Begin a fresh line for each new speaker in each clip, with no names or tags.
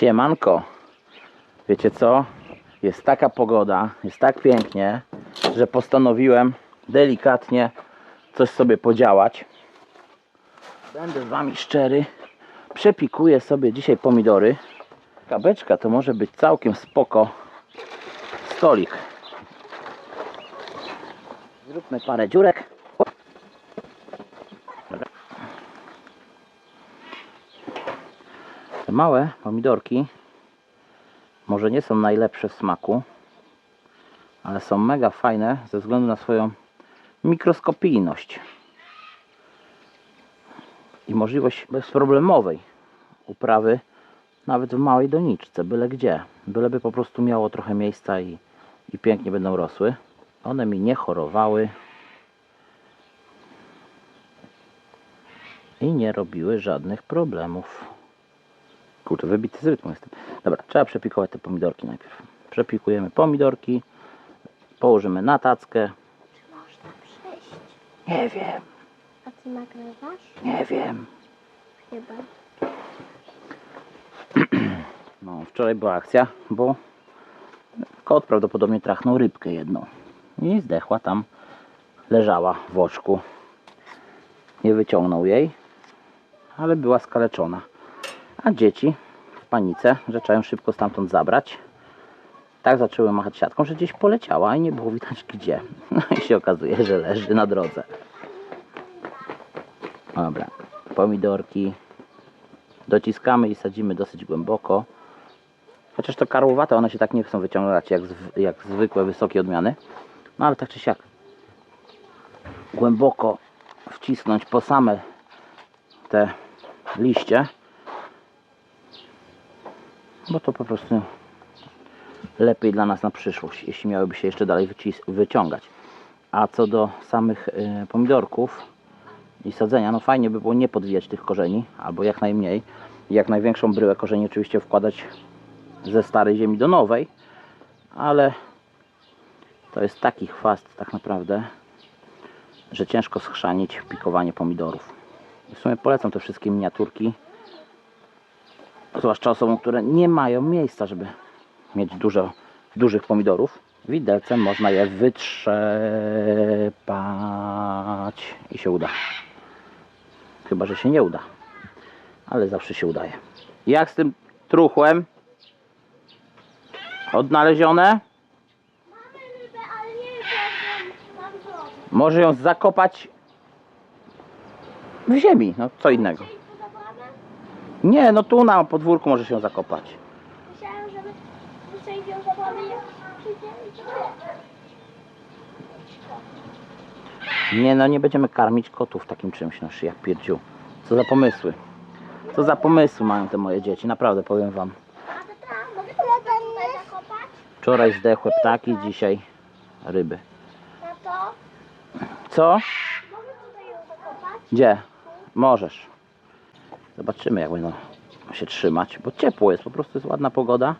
Siemanko. Wiecie co? Jest taka pogoda, jest tak pięknie, że postanowiłem delikatnie coś sobie podziałać. Będę z wami szczery. Przepikuję sobie dzisiaj pomidory. Kabeczka to może być całkiem spoko stolik. Zróbmy parę dziurek. Te małe pomidorki może nie są najlepsze w smaku, ale są mega fajne ze względu na swoją mikroskopijność i możliwość bezproblemowej uprawy nawet w małej doniczce, byle gdzie. Byleby po prostu miało trochę miejsca i, i pięknie będą rosły. One mi nie chorowały i nie robiły żadnych problemów. Kurczę, wybity z rytmu jestem. Dobra, trzeba przepikować te pomidorki najpierw. Przepikujemy pomidorki, położymy na tackę.
Można przejść.
Nie wiem,
A ty nagrywasz?
nie wiem.
Chyba.
No, wczoraj była akcja, bo kot prawdopodobnie trachnął rybkę jedną i zdechła tam, leżała w oczku. Nie wyciągnął jej, ale była skaleczona. A dzieci w panice zaczęły szybko stamtąd zabrać. Tak zaczęły machać siatką, że gdzieś poleciała i nie było widać gdzie. No i się okazuje, że leży na drodze. Dobra, pomidorki dociskamy i sadzimy dosyć głęboko. Chociaż to karłowate, one się tak nie chcą wyciągać jak, jak zwykłe wysokie odmiany. No ale tak czy siak głęboko wcisnąć po same te liście, bo to po prostu lepiej dla nas na przyszłość, jeśli miałyby się jeszcze dalej wyciągać. A co do samych y, pomidorków i sadzenia, no fajnie by było nie podwijać tych korzeni, albo jak najmniej. Jak największą bryłę korzeni oczywiście wkładać ze starej ziemi do nowej, ale to jest taki chwast tak naprawdę, że ciężko schrzanić pikowanie pomidorów. W sumie polecam te wszystkie miniaturki, zwłaszcza osobom, które nie mają miejsca, żeby mieć dużo dużych pomidorów. Widelcem można je wytrzepać i się uda. Chyba, że się nie uda, ale zawsze się udaje. Jak z tym truchłem? Odnalezione? Może ją zakopać w ziemi, no co innego. Nie, no tu na podwórku może się ją zakopać.
Myślałem, żeby dzisiaj ją zabrane, jak przyjdzie i to
Nie, no nie będziemy karmić kotów takim czymś, no jak pierdziu. Co za pomysły. Co za pomysły mają te moje dzieci, naprawdę powiem wam.
Tak?
Wczoraj zdechłe ptaki, dzisiaj ryby. Co?
Mogę tutaj ją zakopać?
Gdzie? Możesz. Zobaczymy, jak będą się trzymać, bo ciepło jest, po prostu jest ładna pogoda.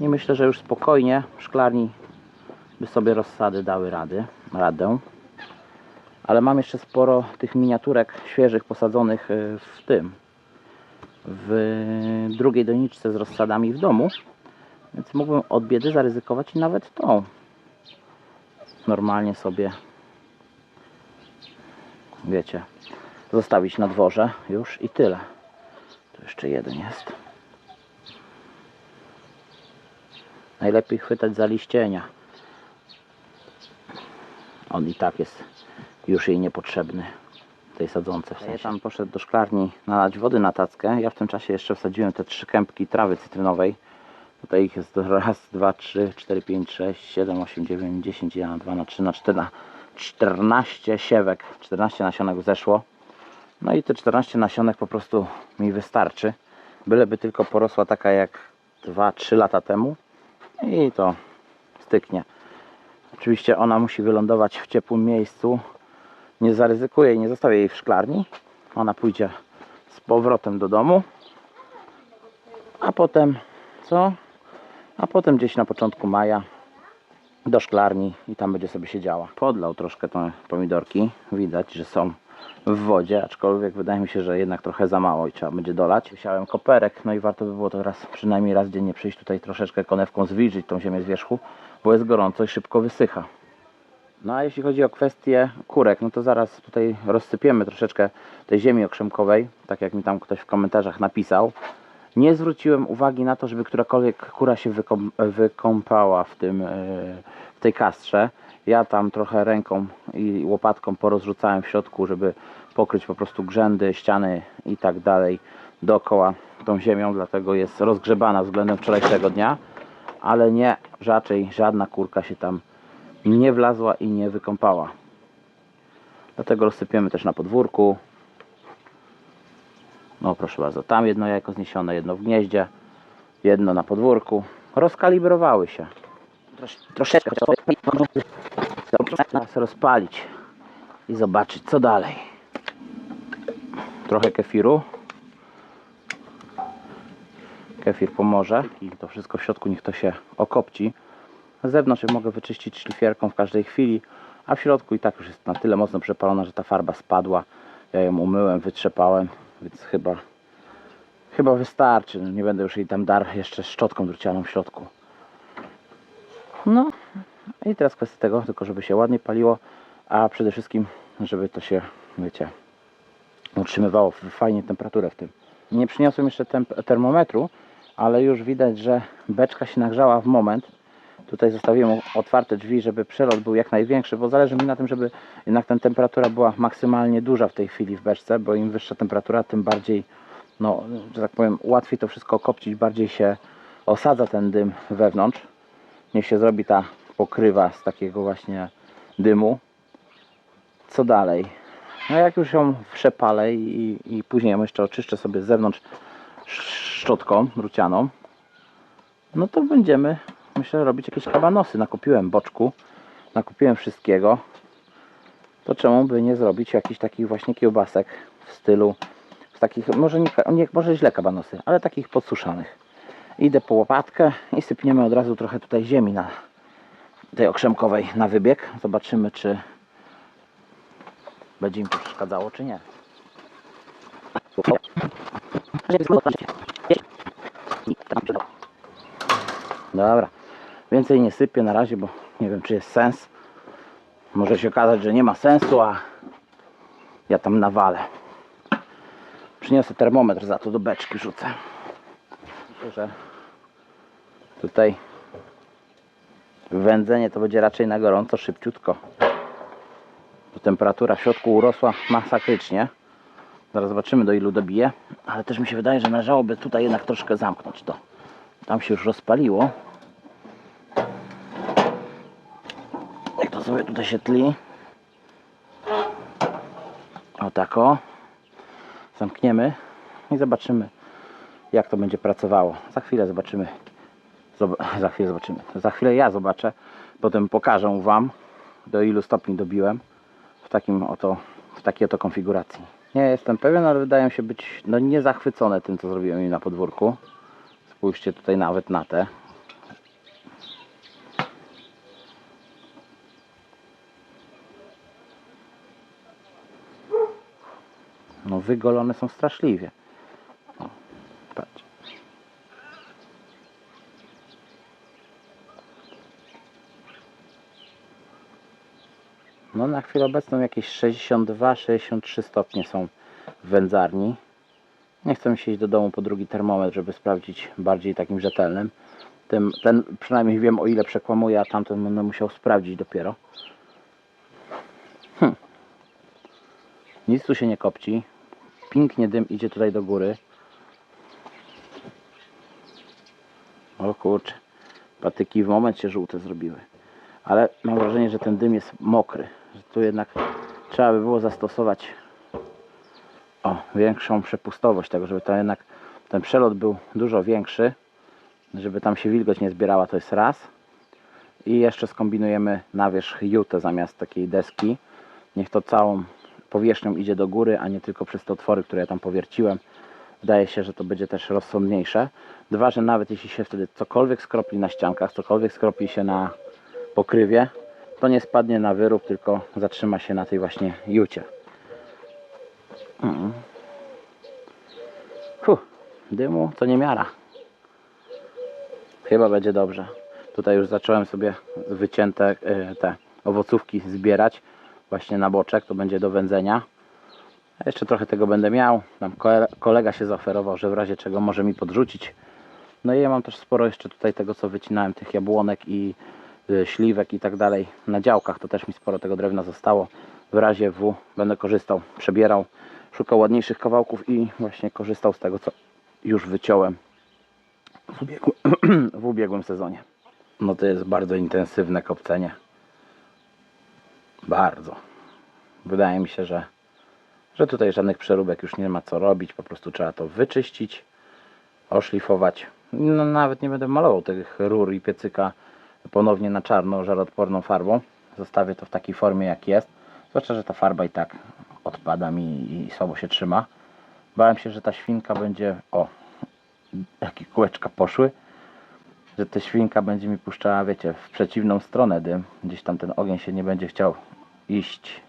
I myślę, że już spokojnie szklarni by sobie rozsady dały rady, radę. Ale mam jeszcze sporo tych miniaturek świeżych posadzonych y, w tym, w drugiej doniczce z rozsadami w domu. Więc mógłbym od biedy zaryzykować i nawet tą. Normalnie sobie, wiecie, zostawić na dworze już i tyle. Tu jeszcze jeden jest. Najlepiej chwytać za liścienia. On i tak jest już jej niepotrzebny tej sadzące w sensie. Tam poszedł do szklarni nalać wody na tackę. Ja w tym czasie jeszcze wsadziłem te trzy kępki trawy cytrynowej. Tutaj ich jest raz, dwa, trzy, cztery, pięć, sześć, siedem, osiem, dziewięć, dziesięć, jeden, dwa, na trzy, na cztery, na 14 siewek, 14 nasionek zeszło. No i te 14 nasionek po prostu mi wystarczy. Byleby tylko porosła taka jak 2-3 lata temu i to styknie. Oczywiście ona musi wylądować w ciepłym miejscu. Nie zaryzykuję i nie zostawię jej w szklarni. Ona pójdzie z powrotem do domu. A potem co? A potem gdzieś na początku maja do szklarni i tam będzie sobie siedziała. Podlał troszkę te pomidorki. Widać, że są w wodzie, aczkolwiek wydaje mi się, że jednak trochę za mało i trzeba będzie dolać. Wysiałem koperek, no i warto by było to raz, przynajmniej raz dziennie przyjść tutaj troszeczkę konewką zwilżyć tą ziemię z wierzchu, bo jest gorąco i szybko wysycha. No a jeśli chodzi o kwestię kurek, no to zaraz tutaj rozsypiemy troszeczkę tej ziemi okrzemkowej, tak jak mi tam ktoś w komentarzach napisał. Nie zwróciłem uwagi na to, żeby którakolwiek kura się wykąp wykąpała w, tym, e, w tej kastrze. Ja tam trochę ręką i łopatką porozrzucałem w środku, żeby pokryć po prostu grzędy, ściany i tak dalej dookoła tą ziemią, dlatego jest rozgrzebana względem wczorajszego dnia, ale nie, raczej żadna kurka się tam nie wlazła i nie wykąpała. Dlatego rozsypiemy też na podwórku. No proszę bardzo, tam jedno jajko zniesione, jedno w gnieździe, jedno na podwórku. Rozkalibrowały się. Trosz, troszeczkę Teraz rozpalić i zobaczyć co dalej. Trochę kefiru. Kefir pomoże i to wszystko w środku niech to się okopci. Z zewnątrz mogę wyczyścić szlifierką w każdej chwili, a w środku i tak już jest na tyle mocno przepalona, że ta farba spadła. Ja ją umyłem, wytrzepałem, więc chyba chyba wystarczy. No, Nie będę już jej tam dar jeszcze szczotką drucianą w środku. No i teraz kwestia tego, tylko żeby się ładnie paliło, a przede wszystkim, żeby to się, wiecie, utrzymywało fajnie temperaturę w tym. Nie przyniosłem jeszcze termometru, ale już widać, że beczka się nagrzała w moment. Tutaj zostawiłem otwarte drzwi, żeby przelot był jak największy, bo zależy mi na tym, żeby jednak ta temperatura była maksymalnie duża w tej chwili w beczce, bo im wyższa temperatura, tym bardziej, no, że tak powiem, łatwiej to wszystko kopcić, bardziej się osadza ten dym wewnątrz. Niech się zrobi ta pokrywa z takiego właśnie dymu. Co dalej? No jak już ją przepalę i, i później ją jeszcze oczyszczę sobie z zewnątrz szczotką drucianą, no to będziemy, myślę, robić jakieś kabanosy. Nakupiłem boczku, nakupiłem wszystkiego. To czemu by nie zrobić jakichś takich właśnie kiełbasek w stylu, w takich, może, nie, nie, może źle kabanosy, ale takich podsuszanych. Idę po łopatkę i sypniemy od razu trochę tutaj ziemi na tej okrzemkowej na wybieg. Zobaczymy, czy będzie im to przeszkadzało, czy nie. Dobra, więcej nie sypię na razie, bo nie wiem, czy jest sens. Może się okazać, że nie ma sensu, a ja tam nawalę. Przyniosę termometr za to do beczki rzucę. Że tutaj wędzenie to będzie raczej na gorąco, szybciutko. Bo temperatura w środku urosła masakrycznie. Zaraz zobaczymy do ilu dobije, ale też mi się wydaje, że należałoby tutaj jednak troszkę zamknąć to. Tam się już rozpaliło. Jak to sobie tutaj się tli. O tak o. Zamkniemy i zobaczymy jak to będzie pracowało. Za chwilę zobaczymy. Zob- za chwilę zobaczymy. Za chwilę ja zobaczę. Potem pokażę Wam do ilu stopni dobiłem w takim oto, w takiej oto konfiguracji. Nie jestem pewien, ale wydają się być no, niezachwycone tym, co zrobiłem im na podwórku. Spójrzcie tutaj nawet na te. No wygolone są straszliwie. No na chwilę obecną jakieś 62-63 stopnie są w wędzarni. Nie chcę mi się iść do domu po drugi termometr, żeby sprawdzić bardziej takim rzetelnym. Tym, ten przynajmniej wiem o ile przekłamuje, a tamten będę musiał sprawdzić dopiero. Hm. Nic tu się nie kopci. Pięknie dym idzie tutaj do góry. O kurczę. Patyki w moment się żółte zrobiły. Ale mam wrażenie, że ten dym jest mokry. Że tu jednak trzeba by było zastosować o, większą przepustowość tego, żeby tam jednak ten przelot był dużo większy, żeby tam się wilgoć nie zbierała, to jest raz. I jeszcze skombinujemy na wierzch jutę zamiast takiej deski. Niech to całą powierzchnią idzie do góry, a nie tylko przez te otwory, które ja tam powierciłem. Wydaje się, że to będzie też rozsądniejsze. Dwa, że nawet jeśli się wtedy cokolwiek skropli na ściankach, cokolwiek skropli się na pokrywie, to nie spadnie na wyrób, tylko zatrzyma się na tej właśnie jucie. Mm. Fuh, dymu to nie miara. Chyba będzie dobrze. Tutaj już zacząłem sobie wycięte e, te owocówki zbierać właśnie na boczek, to będzie do wędzenia. Jeszcze trochę tego będę miał. Tam kole- kolega się zaoferował, że w razie czego może mi podrzucić. No i ja mam też sporo jeszcze tutaj tego, co wycinałem, tych jabłonek i śliwek i tak dalej. Na działkach to też mi sporo tego drewna zostało. W razie W będę korzystał, przebierał, szukał ładniejszych kawałków i właśnie korzystał z tego, co już wyciąłem w ubiegłym, w ubiegłym sezonie. No to jest bardzo intensywne kopcenie. Bardzo. Wydaje mi się, że, że tutaj żadnych przeróbek już nie ma co robić. Po prostu trzeba to wyczyścić, oszlifować. No, nawet nie będę malował tych rur i piecyka ponownie na czarno żaroodporną farbą. Zostawię to w takiej formie jak jest. Zwłaszcza, że ta farba i tak odpada mi i słabo się trzyma. Bałem się, że ta świnka będzie... O, jakie kółeczka poszły. Że ta świnka będzie mi puszczała, wiecie, w przeciwną stronę dym. Gdzieś tam ten ogień się nie będzie chciał iść.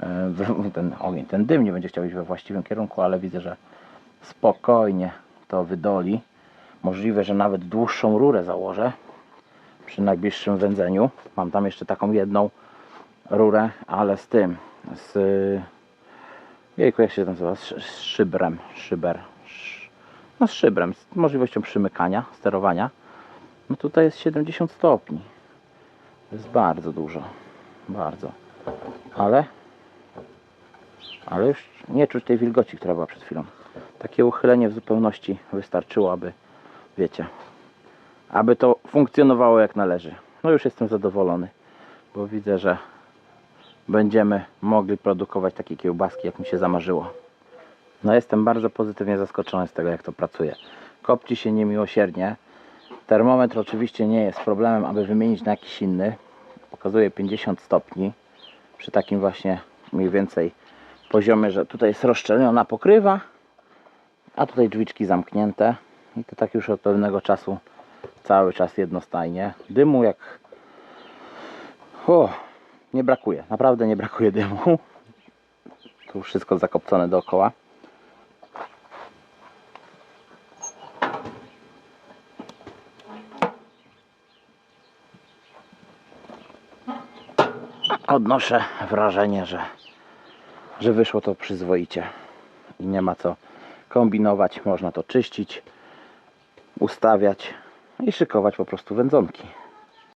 e, Ten ogień, ten dym nie będzie chciał iść we właściwym kierunku, ale widzę, że spokojnie to wydoli. Możliwe, że nawet dłuższą rurę założę przy najbliższym wędzeniu. Mam tam jeszcze taką jedną rurę, ale z tym, z jejku, jak się to nazywa, z, z szybrem, szyber, sz, no z szybrem, z możliwością przymykania, sterowania. No tutaj jest 70 stopni. To jest bardzo dużo, bardzo. Ale, ale już nie czuć tej wilgoci, która była przed chwilą. Takie uchylenie w zupełności wystarczyło, aby, wiecie, aby to funkcjonowało jak należy. No już jestem zadowolony, bo widzę, że będziemy mogli produkować takie kiełbaski, jak mi się zamarzyło. No jestem bardzo pozytywnie zaskoczony z tego, jak to pracuje. Kopci się niemiłosiernie. Termometr oczywiście nie jest problemem, aby wymienić na jakiś inny. Pokazuje 50 stopni przy takim właśnie mniej więcej poziomie, że tutaj jest rozszczelniona pokrywa, a tutaj drzwiczki zamknięte i to tak już od pewnego czasu cały czas jednostajnie. Dymu jak o, nie brakuje, naprawdę nie brakuje dymu. Tu wszystko zakopcone dookoła. Odnoszę wrażenie, że, że wyszło to przyzwoicie i nie ma co kombinować. Można to czyścić, ustawiać i szykować po prostu wędzonki.